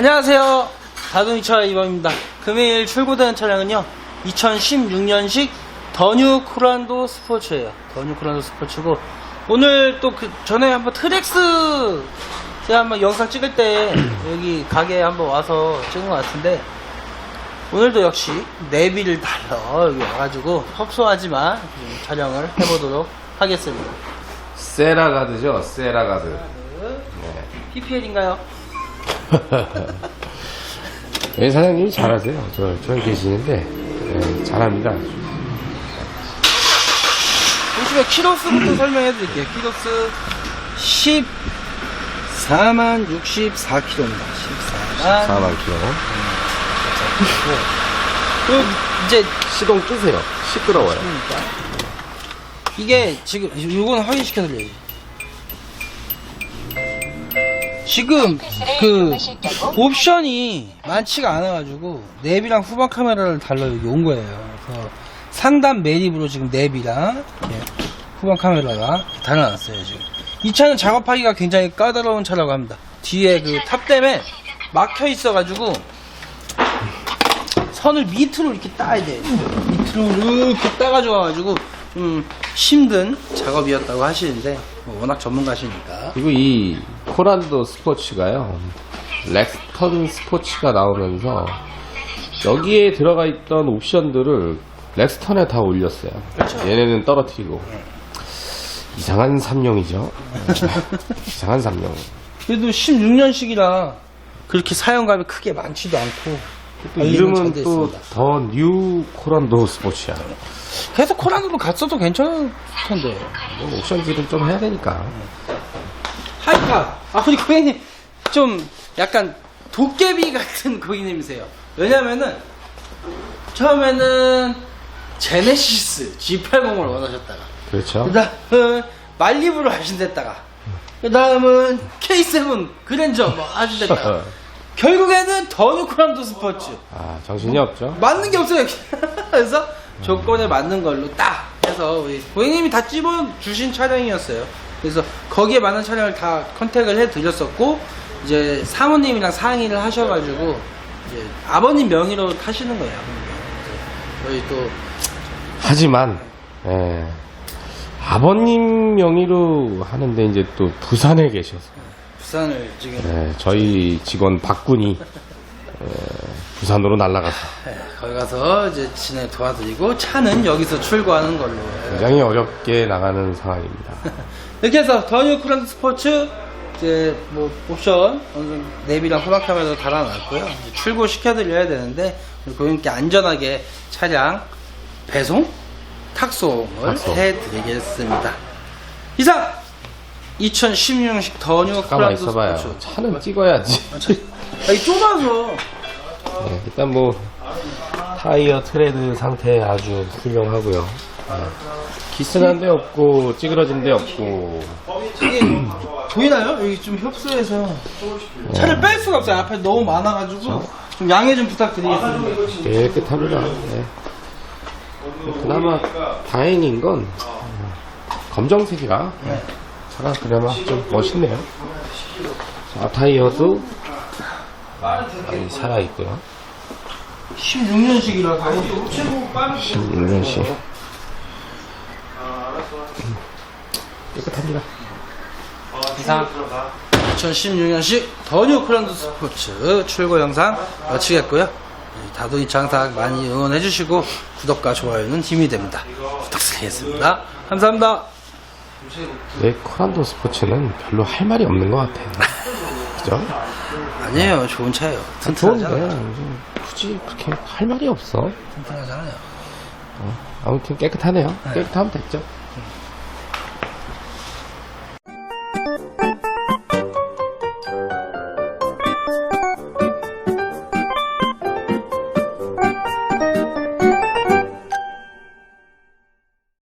안녕하세요. 다둥이차 이범입니다. 금일 출고되는 차량은요, 2016년식 더뉴 쿠란도 스포츠예요. 더뉴 쿠란도 스포츠고, 오늘 또 그 전에 한번 트렉스 제가 한번 영상 찍을 때 여기 가게에 한번 와서 찍은 것 같은데, 오늘도 역시 내비를 달러 여기 와가지고 협소하지만 좀 촬영을 해보도록 하겠습니다. 세라가드죠, 세라가드. 네. PPL인가요? 예, 사장님이 잘하세요. 저, 저기 계시는데, 예, 잘합니다. 보시면 키로수부터 설명해 드릴게요. 키로수 14만 64km입니다. 14만. 4만 킬로. 그 이제 시동 끄세요. 시끄러워요. 이게 지금 이건 확인시켜 드려야지. 지금 그 옵션이 많지가 않아가지고 내비랑 후방 카메라를 달러 여기 온 거예요. 그래서 상단 매립으로 지금 내비랑 후방 카메라가 달아놨어요 지금. 이 차는 작업하기가 굉장히 까다로운 차라고 합니다. 뒤에 그 탑 때문에 막혀 있어가지고 선을 밑으로 이렇게 따야 돼. 밑으로 이렇게 따가지고 와가지고 좀 힘든 작업이었다고 하시는데 뭐 워낙 전문가시니까. 그리고 이 코란도 스포츠가요, 렉스턴 스포츠가 나오면서 여기에 들어가 있던 옵션들을 렉스턴에 다 올렸어요. 얘네는 떨어뜨리고. 이상한 삼룡이죠. 이상한 삼룡. 그래도 16년식이라 그렇게 사용감이 크게 많지도 않고 또 이름은 잘돼 또 있습니다. 더 뉴 코란도 스포츠야. 계속 코란으로 갔어도 괜찮을 텐데. 뭐 옵션 딜은 좀 해야 되니까. 하이파. 아, 우리 고객님, 좀 약간 도깨비 같은 고객님이세요. 왜냐면은, 처음에는 제네시스 G80을 원하셨다가, 그렇죠. 그 다음은 말리부를 하신댔다가, 그 다음은 K7 그랜저 뭐 하신댔다가, 결국에는 더 뉴크란도 스포츠. 아, 정신이 없죠. 맞는 게 없어요. 그래서 조건에 맞는 걸로 딱 해서 우리 고객님이 다 집어 주신 차량이었어요. 그래서 거기에 맞는 차량을 다 컨택을 해 드렸었고 이제 사모님이랑 상의를 하셔가지고 이제 아버님 명의로 타시는 거예요. 아버님 명의로. 그래서 저희 또 하지만, 예, 아버님 명의로 하는데 이제 또 부산에 계셔서, 부산을 지금 예, 저희 직원 박군이, 예, 부산으로 날아가서 네, 거기 가서 이제 진행 도와드리고 차는 여기서 출고하는 걸로. 굉장히 어렵게 나가는 상황입니다. 이렇게 해서 더뉴 쿠란트 스포츠 이제 뭐 옵션 어느 정도 내비랑 후방 카메라도 달아놨고요. 이제 출고 시켜드려야 되는데 고객님께 안전하게 차량 배송, 탁송을 탁송. 해드리겠습니다. 이상 2016년식 더뉴 잠깐만 쿠란트 있어봐요. 스포츠. 차는 찍어야지. 아, 이 좁아서 네, 일단 뭐, 타이어 트레드 상태 아주 훌륭하고요. 네. 기스난 데 없고, 찌그러진 데 없고, 이게 보이나요? 여기 좀 협소해서 차를 뺄 수가 없어요. 앞에 너무 많아가지고 좀 양해 좀 부탁드리겠습니다. 깨끗합니다. 네. 그나마 다행인 건 검정색이라 네. 차가 그나마 좀 멋있네요. 자, 타이어도 많이 살아있고요. 16년식이라서 16년씩 깨끗합니다. 이상 2016년식 더뉴 크란드 스포츠 출고 영상 마치겠고요. 이 다도이 장사 많이 응원해주시고 구독과 좋아요는 힘이 됩니다. 부탁드리겠습니다. 감사합니다. 내 코란도 스포츠는 별로 할 말이 없는 것 같아요. 그죠? 아니에요. 좋은 차예요. 좋은데 튼튼하잖아요. 굳이 그렇게 할 말이 없어. 튼튼하잖아요. 아무튼 깨끗하네요. 깨끗하면 됐죠.